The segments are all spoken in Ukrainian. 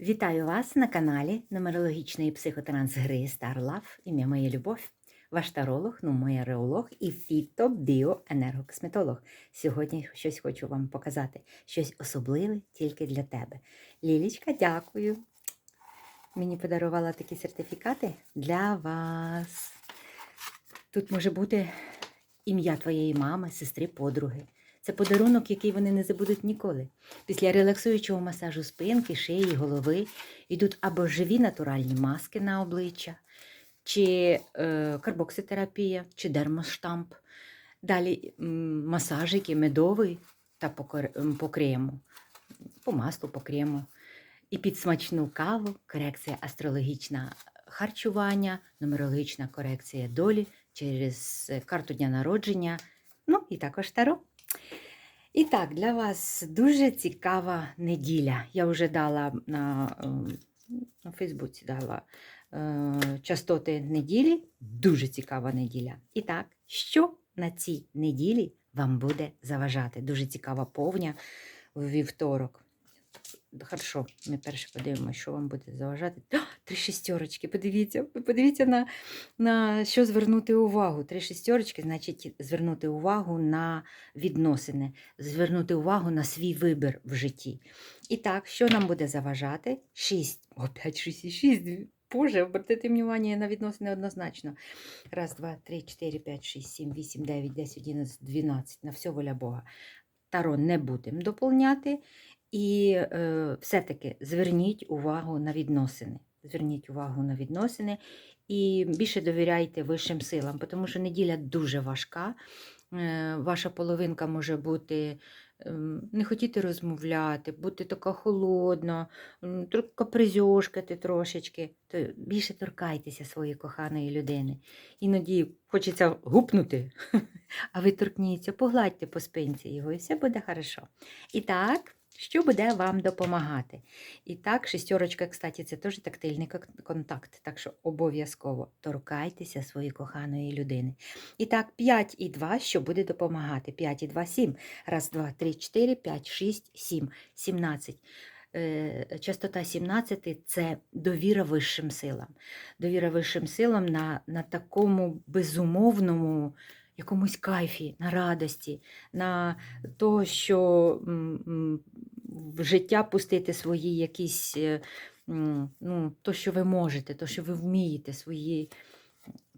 Вітаю вас на каналі нумерологічної психотранс гри Star Ім'я моє любов, ваш таролог, нумеролог і фітобіоенергокосметолог. Сьогодні щось хочу вам показати, щось особливе тільки для тебе. Лілічка, дякую. Мені подарувала такі сертифікати для вас. Тут може бути ім'я твоєї мами, сестри, подруги. Це подарунок, який вони не забудуть ніколи. Після релаксуючого масажу спинки, шиї, голови йдуть або живі натуральні маски на обличчя, чи е, карбокситерапія, чи дермоштамп. Далі масажики медовий та по, крему, по маслу, по крему. І під смачну каву корекція астрологічна харчування, нумерологічна корекція долі через карту дня народження, ну і також таро. І так, для вас дуже цікава неділя. Я вже дала на, ем, на Фейсбуці дала е, частоти неділі. Дуже цікава неділя. І так, що на цій неділі вам буде заважати? Дуже цікава повня у вівторок. Хорошо, ми перше подивимося, що вам буде заважати. О, три шістерочки, подивіться, подивіться на, на що звернути увагу. Три шістерочки, значить, звернути увагу на відносини, звернути увагу на свій вибір в житті. І так, що нам буде заважати? 6. Опять 6 і 6. Боже, обратите внимание на відносини однозначно. Раз, два, три, чотири, п'ять, шість, сім, вісім, дев'ять, десять, одинадцять, дванадцять. На все воля Бога. Таро не будемо доповняти. І е, все-таки зверніть увагу на відносини. Зверніть увагу на відносини і більше довіряйте вищим силам, тому що неділя дуже важка. Е, Ваша половинка може бути ем, не хотіти розмовляти, бути така холодна, капризьошкати трошечки. То більше торкайтеся своєї коханої людини. Іноді хочеться гупнути, а ви торкніться, погладьте по спинці його, і все буде хорошо. І так. Що буде вам допомагати? І так, шістерочка, кстати, це теж тактильний контакт, так що обов'язково торкайтеся своєї коханої людини. І так, 5 і 2, що буде допомагати? 5 і 2, 7. Раз, два, три, 4, 5, 6, 7, 17. Е, Частота 17 це довіра вищим силам. Довіра вищим силам на, на такому безумовному якомусь кайфі, на радості, на то, що в життя пустити свої якісь, е, ну, то, що ви можете, то, що ви вмієте, свої.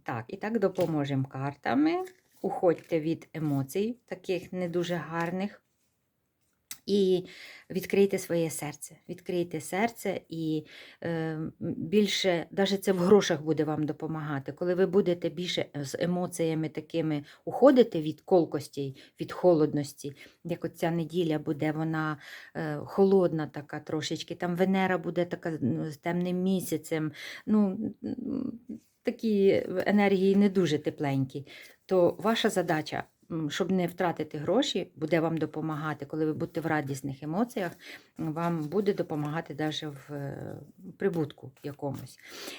Так, і так допоможемо картами. Уходьте від емоцій, таких не дуже гарних. І відкрийте своє серце. Відкрийте серце і е, більше, навіть це в грошах буде вам допомагати. Коли ви будете більше з емоціями такими уходити від колкостей, від холодності, як от ця неділя буде вона е, холодна така трошечки, там Венера буде така ну, з темним місяцем. Ну, такі енергії не дуже тепленькі, то ваша задача щоб не втратити гроші, буде вам допомагати, коли ви будете в радісних емоціях, вам буде допомагати навіть в е, прибутку якомусь.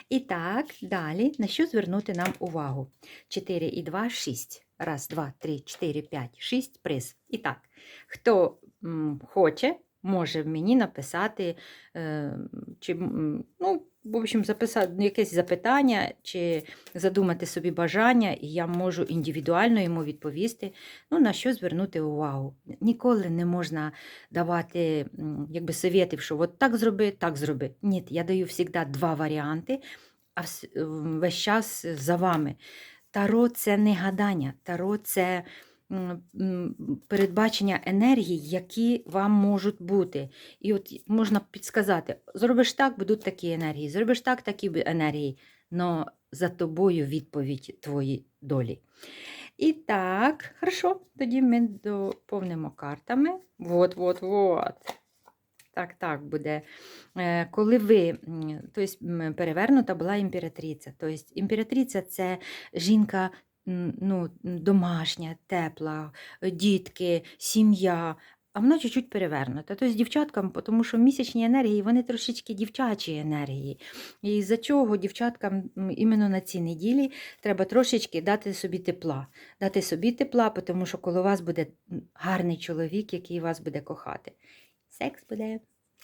І так, далі, на що звернути нам увагу? 4 і 2, 6. Раз, два, три, 4, 5, 6, приз. І так, хто хоче, може мені написати, е, чи, ну, в общем, записати якесь запитання, чи задумати собі бажання, і я можу індивідуально йому відповісти, ну, на що звернути увагу. Ніколи не можна давати якби, совєтів, що от так зроби, так зроби. Ні, я даю завжди два варіанти, а весь час за вами. Таро це не гадання, таро це передбачення енергій, які вам можуть бути. І от можна підсказати: зробиш так, будуть такі енергії, зробиш так, такі енергії. Но за тобою відповідь твої долі. І так, хорошо, тоді ми доповнимо картами. Вот, вот, вот. Так, так буде. Е, Коли ви, тобто перевернута була імператриця. Тобто імператриця це жінка ну, домашня, тепла, е, дітки, сім'я. А вона чуть-чуть перевернута. Тобто дівчаткам, тому що місячні енергії, вони трошечки дівчачі енергії. І за чого дівчаткам іменно на цій неділі треба трошечки дати собі тепла. Дати собі тепла, тому що коли у вас буде гарний чоловік, який вас буде кохати. Секс буде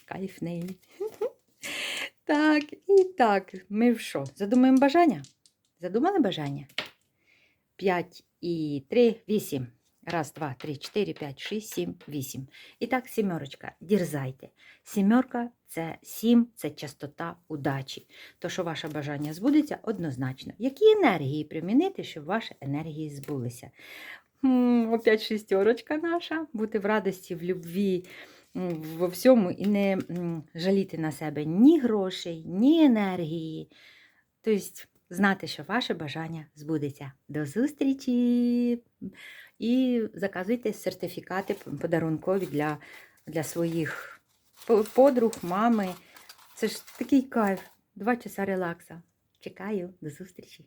кайфний. Так, і так, ми в що? Задумаємо бажання? Задумали бажання? 5 і 3, 8. Раз, два, три, чотири, п'ять, шість, сім, вісім. І так, сімерочка, дірзайте. Сімерка це сім, це частота удачі. То, що ваше бажання збудеться, однозначно. Які енергії примінити, щоб ваші енергії збулися? Опять шістерочка наша. Бути в радості, в любві, во всьому і не жаліти на себе ні грошей, ні енергії. Тобто знати, що ваше бажання збудеться. До зустрічі! І заказуйте сертифікати подарункові для, для своїх подруг, мами. Це ж такий кайф. Два часа релакса. Чекаю, до зустрічі!